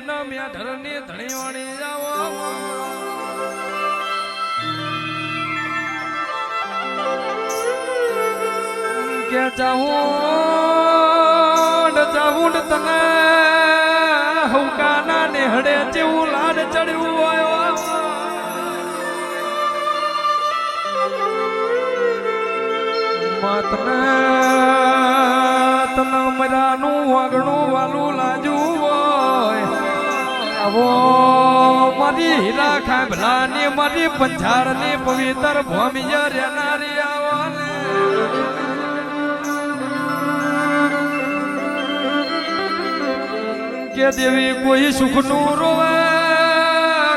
ન તને હૌકાના નેહડે જેવું લાડ ચડ્યું માતને તને મરાનું વાગણું વાલું લાજું આવો મારી હીરા ખાંભલાની, મારી પંજાળની પવિત્ર ભૂમિ રહેનારી આવો કે દેવી કોઈ સુખનું રોવે,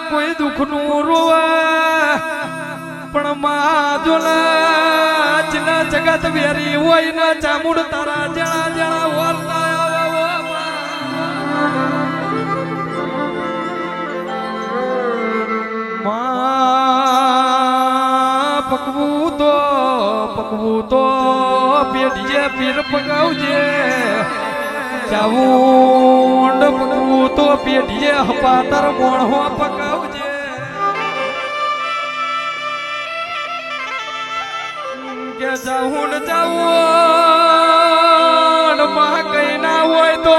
કોઈ દુઃખનું રોવે, પણ મા જોલા જગત વેરી હોય ના ચામુડ તારા જણા જણા વરતા પકવું તો પકવું તો પેઢીએ પીર પગાવજે. ચાવુંડ પકવું તો પેઢીએ હપાતર મોણહો પકાવજે કે ચાવુંડમાં કઈ ના હોય તો,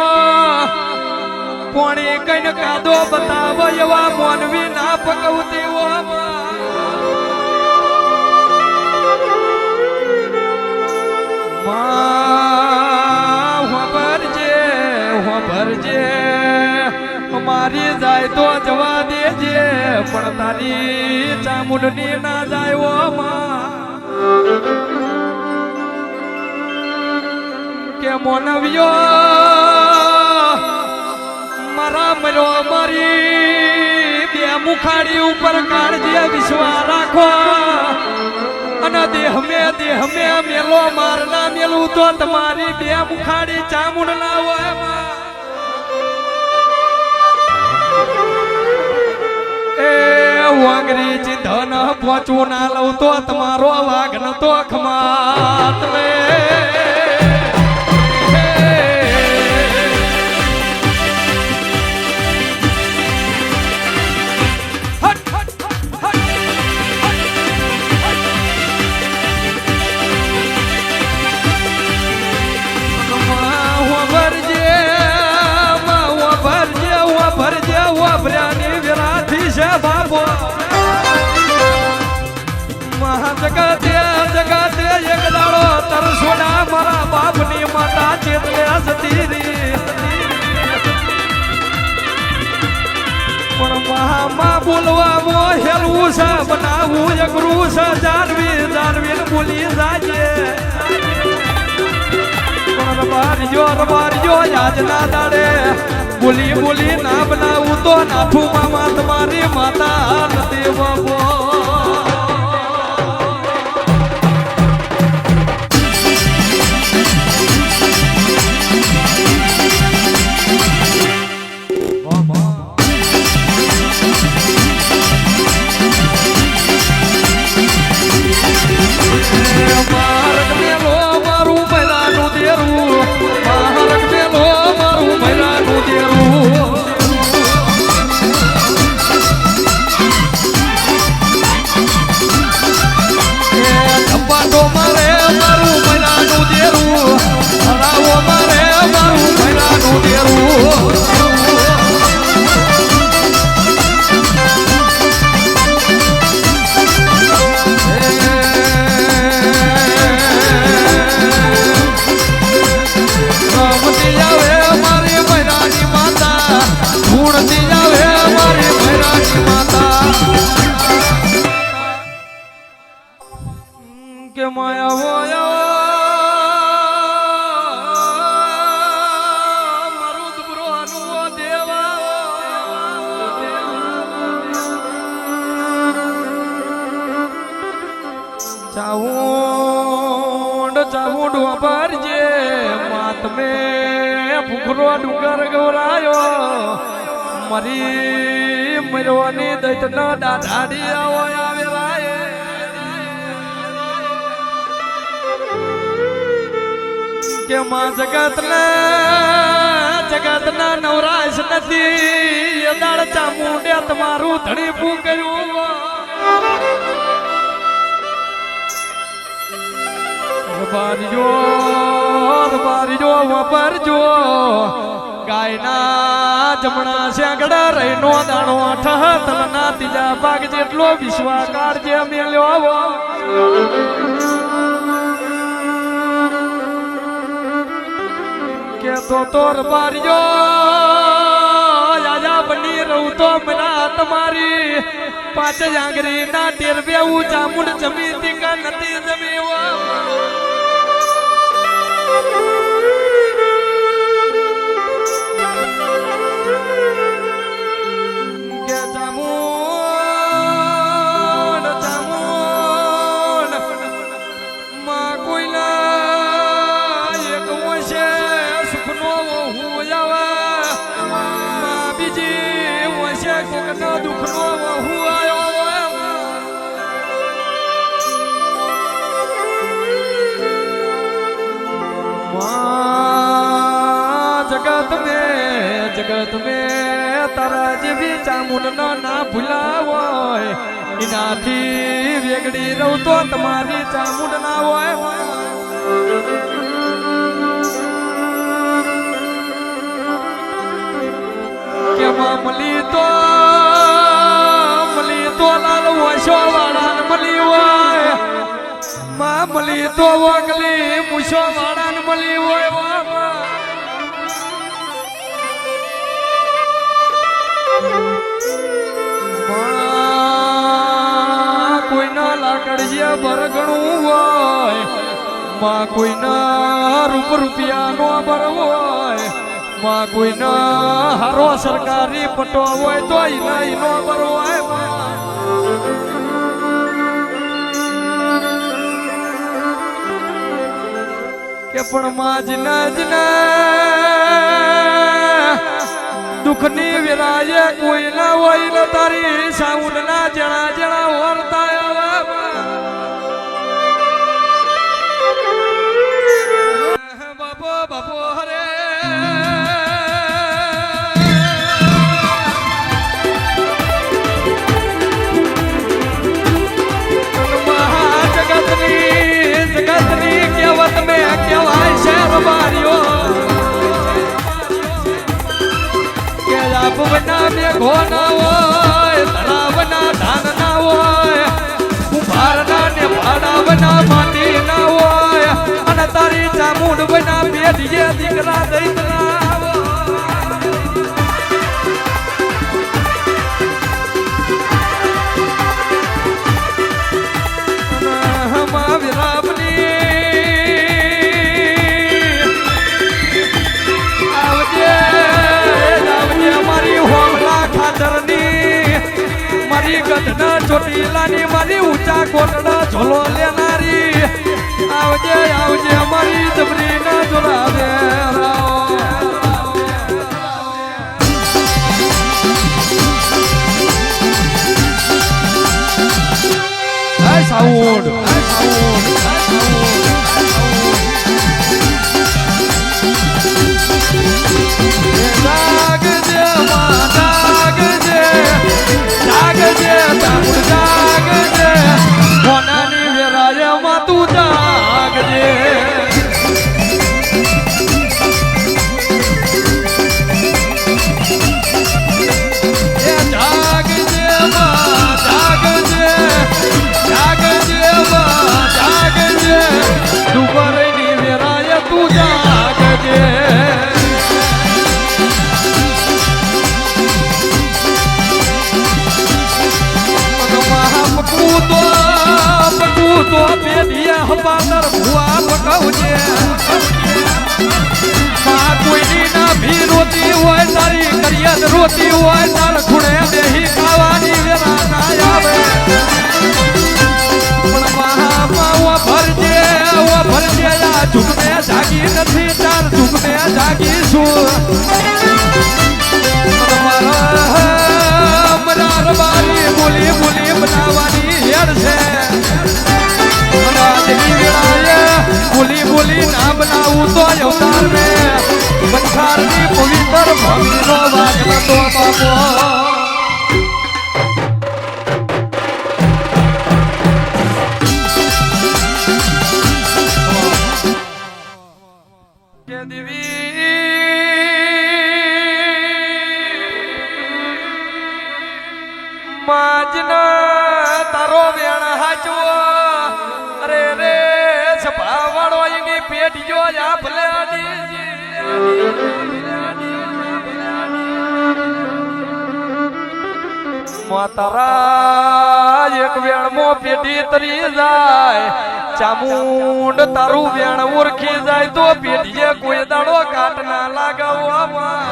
પોણી કઈ કાદો બતાવો એવા મોનવી ના પકવતી હો ભરજે મારી જાય તો જવા દેજે, પણ તારી ચામુંડની ના જાય કે મોનવ્યો મારા મર્યો મારી બે મુખાડી ઉપર કાળજી વિશ્વા રાખો. અને દેહ મે દેહ મે મેલો મારના મેલું તો તમારી બે મુખાડી ચામુંડ ના હોય વાંગરી ધન પહોંચવું ના લઉં તો તમારો વાઘ ન તો ખમાત રે બાપની માતા જતી રહી પણ મહામાં બોલવા હેલવું છે બનાવવું અઘરું છે જાણવી ને બોલી જાજે. પણ રબારજો રબારજો યાદના દાડે બોલી બોલી ના બનાવું તો નાથું મામા તમારી માતા નથી બાબો ભૂખરો ડુંગર ગવરાયો મરી મરવાની દૈત ન દાઢાડી આવો આવે રાય કે માં જગત ને જગતના નવરાશ નથી. દાળ ચામુંડે તમારું ધણીપું કર્યું બારીજો બારીજો વાપરજો. ગાયના જમણા શેંગડા રહીનો દાણો અઠ તલના ત્રીજા ભાગ જેટલો વિશ્વાકાર જે મેલ્યો કે તો તોર બારીજો આજા બની રહું તો મના તમારી પાંચ જાંગરી ના ટેર બેવું ચામુંડ જમી તીકા નથી જમીવા કે જગત મે તારા જેવી ચામુંડ ના ભૂલાવો. એનાથી વેગડી રહું તો તમારી ચામુંડ ના હોય. કે મલી તો મલી તો લાલ વશો વાળા મલી હોય. માં મલી તો વગલી મુશો વાળા મલી હોય. લાકડીએ બરગણું હોય, માં કોઈના રૂપ રૂપિયાનો બર હોય, માં કોઈના હારો સરકારી પટો હોય તો ઈનો બર હોય કે પણ માં જના જના દુઃખની વિરાય કોઈ ના હોય ને તારી સાઉન્ડ ના જણા જણા વર્તાય બાપો બાપો હરે જગતની જગતની કહેવત મેં કહેવાય છે રબારીઓ કે લાભવના મેઘો ના હોય અને તારી ચામુંડ બના પેઢીએ દીકરા દૈત ના હોય. અને હમા વિરામની આવજે આવજે મારી ગઢના ચોટીલાની મારી ઊંચા કોટડા ઝોલો લેનારી આવજે આવજે મારી જબરીના જોડાવે. સાઉન્ડ. સાઉન્ડ જાગજે માં જાગજે. જાગજે તામુડ જાગજે 해 કોઈની ના ભી રોતી હોય, તારી કરિયત રોતી હોય, તાર ખૂણે દેહી ખાવાની વેરા ના આવે. પણ મહામાં ભરજે ઓ ભરજે, આ ઝુકને જાગી નથી, તાર ઝુકને જાગીશું બોલી બોલી બનાવવાની હેડ છે. આજની વેળાએ ભૂલી ભૂલી ના બનાવું તો અવતાર ને બંધારની પવિત્ર ભમીનો વાગ નતો બાપો તરી જાય ચામુંડ તારું વેણ ઓળખી જાય તો પેઢીએ કોઈ દાડો કાટ ના લાગવામાં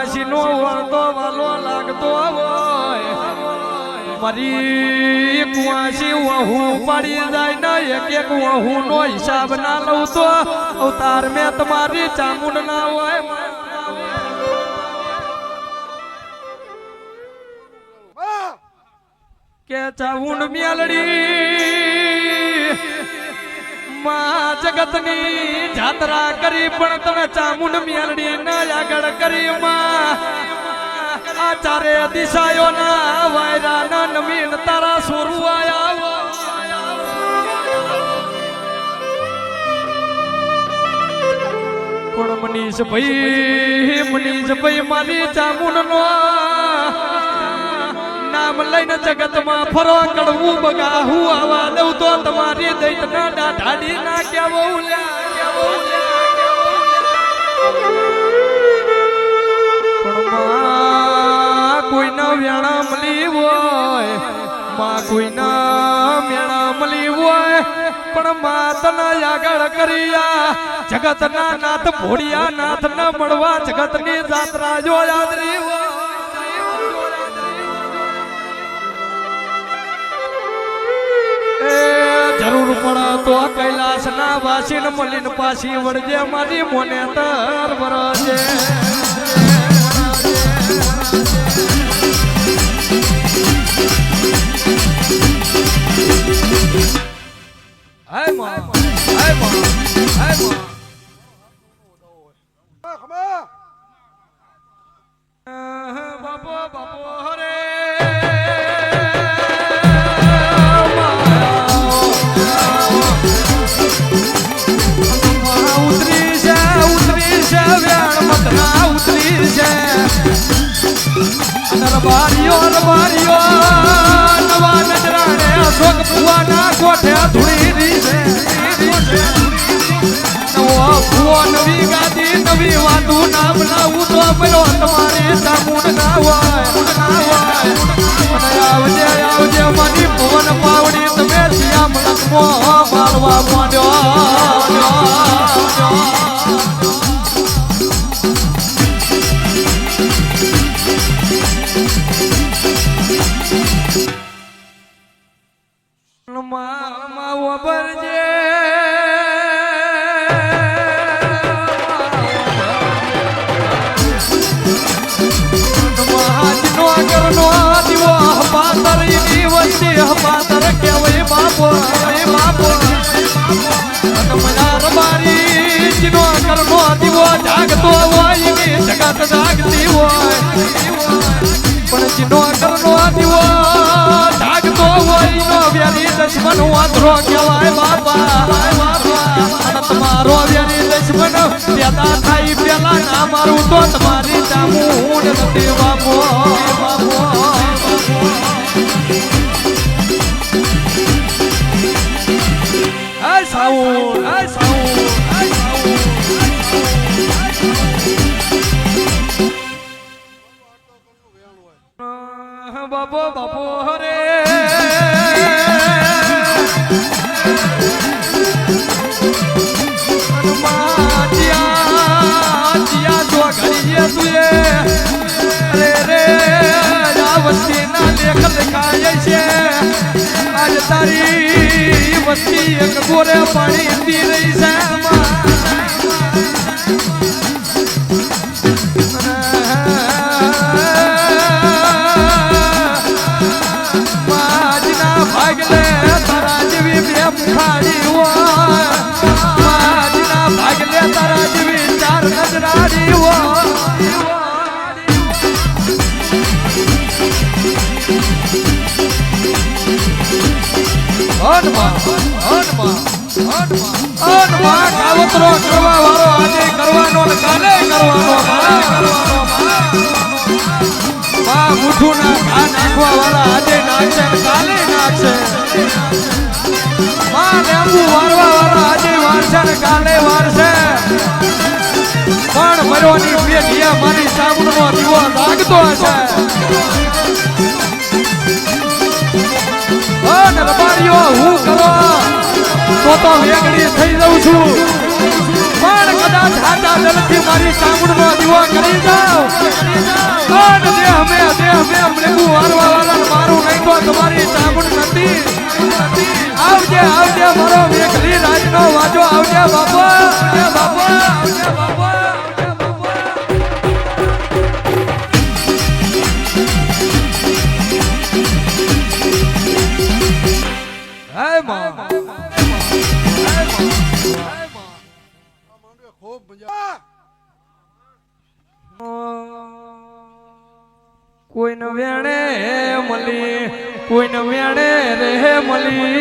કુવાસી નો વળતો વાલો લાગતો હોય. મરી કુવાસી વહુ પડી જાય ને એક એક વહુ નો હિસાબ ના લઉં તો અવતાર મેં તમારી ચામુંડ ના હોય. કે ચામુંડ મેલડી. માં જગતની જાત્રા કરી, પણ તને ચામુંડ મેલડી ન આગળ કરી, માં. આ ચારે દિશાઓના વાયરાના નવીન તારા સોરું આયા. કોણ મનીષ ભાઈ મનીષ ભાઈ મારી ચામુંડ નો નામ લઈને જગતમાં ફરો કડવું બગાહું આવા દઉં તો તમારી દૈત ના ડાઢાડી ના કેવો કોઈના વેણા મળી હોય, માં કોઈના મેળા મળી હોય, પણ માં તને આગળ કર્યા, જગતના નાથ ભોળિયા નાથ ના મળવા જગતની જાત્રા જો એ જરૂર પડે તો કૈલાસ ના વાસી મળીને પાછી વળજે મારી મોને તર વરજે. Oh. ને જાગતી તમારો આ વસ્તી એક ગોરે પાણી પી રહી છે હનુમાન હનુમાન હનુમાન હનુમાન. કાવતરો કરવા વાળો આજે કરવાનો ને કાલે કરવાનો. કાલે કરવાનો માં મુઠું ના નાખવા વાળા આજે નાખશે કાલે નાખશે માં લેંબુ વારવા વાળા આજે વારશે ને કાલે વારશે પણ મરવાની પેઢીએ મારી સામનો દીવો લાગતો હશે. અને રબારીઓ હું કરો તો તો વેગડી થઈ જાઉં છું. પણ કદાચ હાથા દલથી મારી સાંભળનો દીવો કરી જાઉં. અને દેહ મે દેહ મે મૃગુ વારવા વાળા મારું નહીં તો તમારી સાંભળ નથી. આવજે આવજે, મારો વેગળી રાજનો વાજો, આવજે બાપા બાપા, આવજે બાપા. રે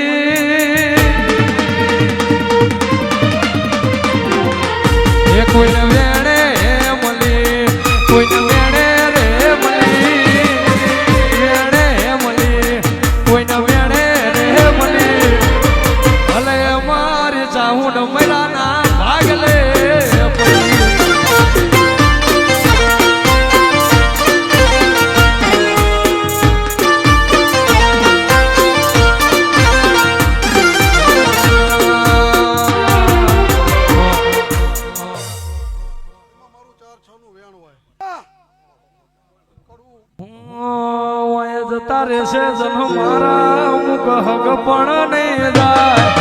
રહેશે જન્મ મારા અમુક હગ પણ નહીં જાય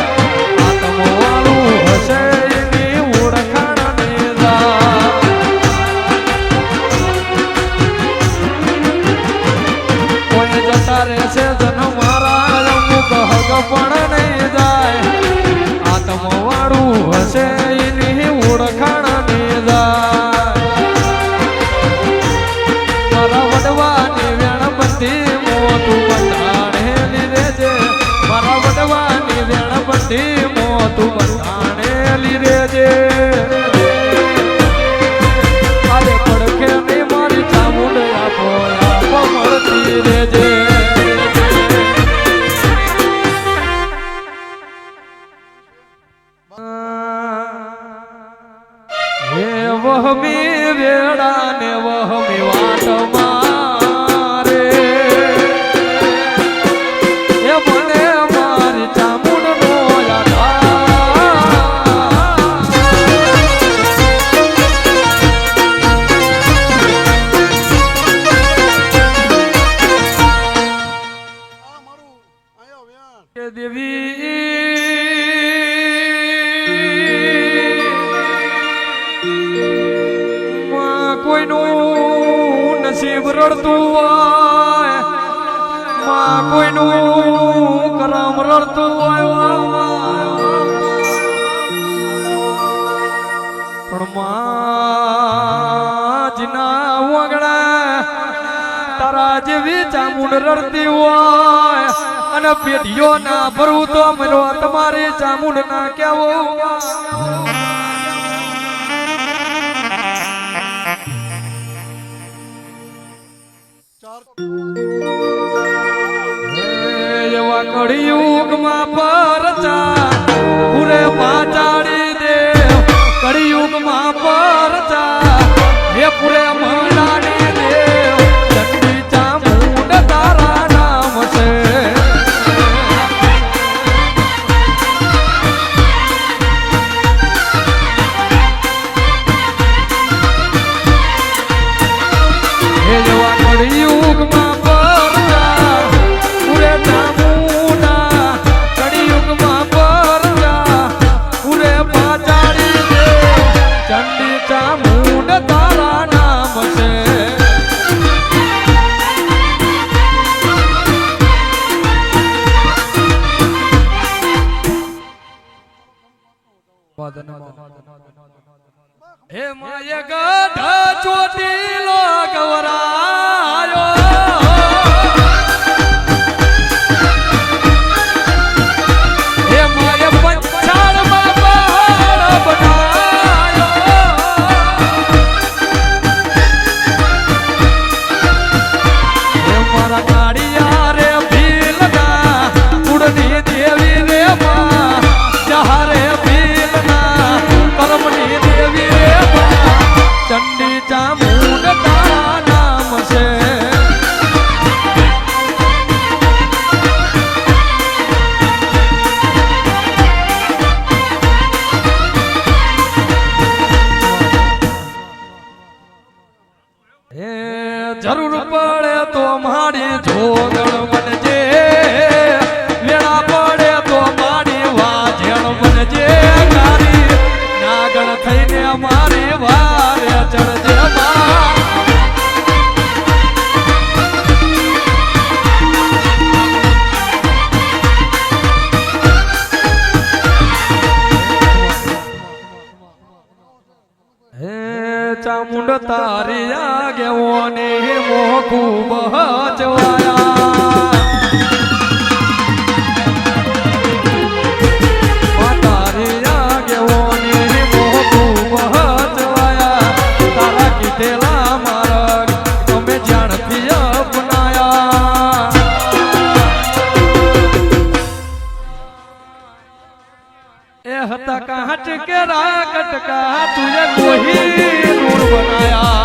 તારા જેવી ચામુંડ રડતી હોય. અને પેઢીઓ ના ભરવું તો મરો તમારે ચામુંડ ના કેવો એવા કળિયુગમાં પરચા પૂરે પાચાડી દે. કળિયુગમાં બેટા મૂડ તારા નામ હે માય ગઢ ચોટીલ કાચ કે રાકટ કા તુજે કોહી નૂર બનાયા.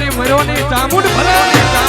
મારી મયોની ચામુંડ ભલે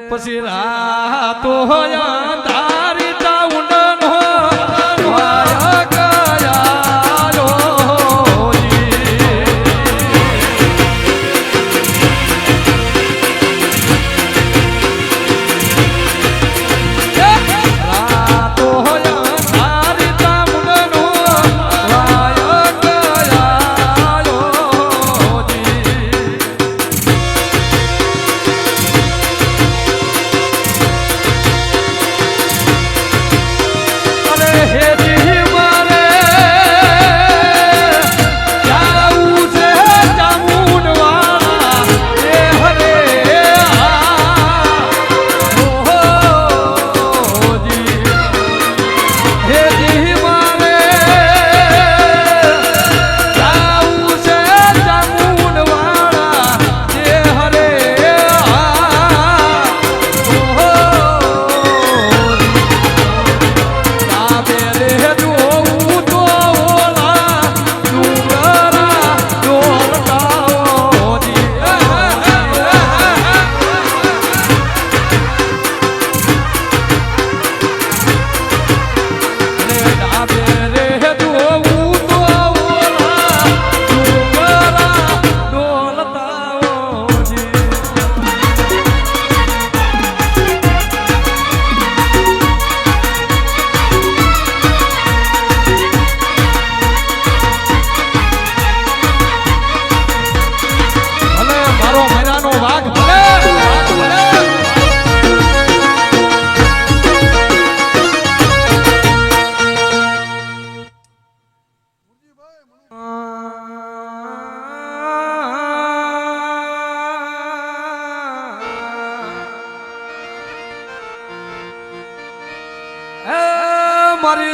પછી રાતો હોય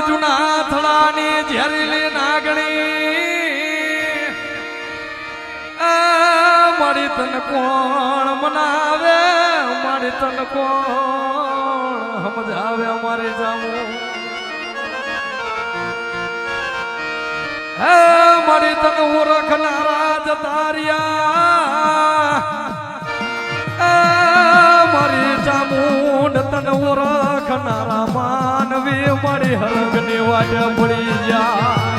જૂના થડાની ઝેરીલી નાગણી. મારી તન કોણ મનાવે? મારી તન કોણ સમજાવે મારી જામું? હે મારી તન ઓળખનારા જતા રહ્યા ચામુંડ તન ઓળખનારા માનવી મારી હરગની વાજ પડી જા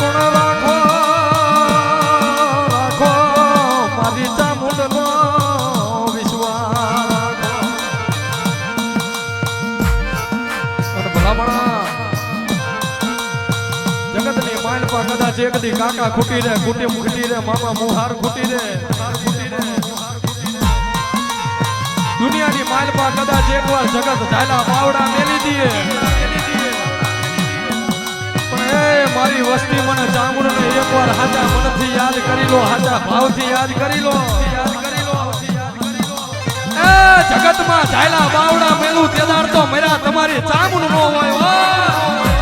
કોણ એક દી કાકા ખૂટી રે ખૂટી ખૂટી રે મામા મુહાર ખૂટી રે દુનિયાની માલપા કદાચ એકવાર જગત ઝાલા પાવડા મેલી દીએ મારી વસ્તી મને ચામુડ ને એકવાર હાચા મનથી યાદ કરી લો, હાજા ભાવથી યાદ કરી લો. એ જગતમાં ઝાલા બાવડા મેલું તેદાર તો મેરા તમારી ચામુડ નો હોય.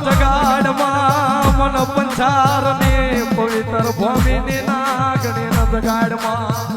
જગાડમાં મન પંચાર ને પવિત્ર ભૂમિ ની નાગણી ન જગાડમાં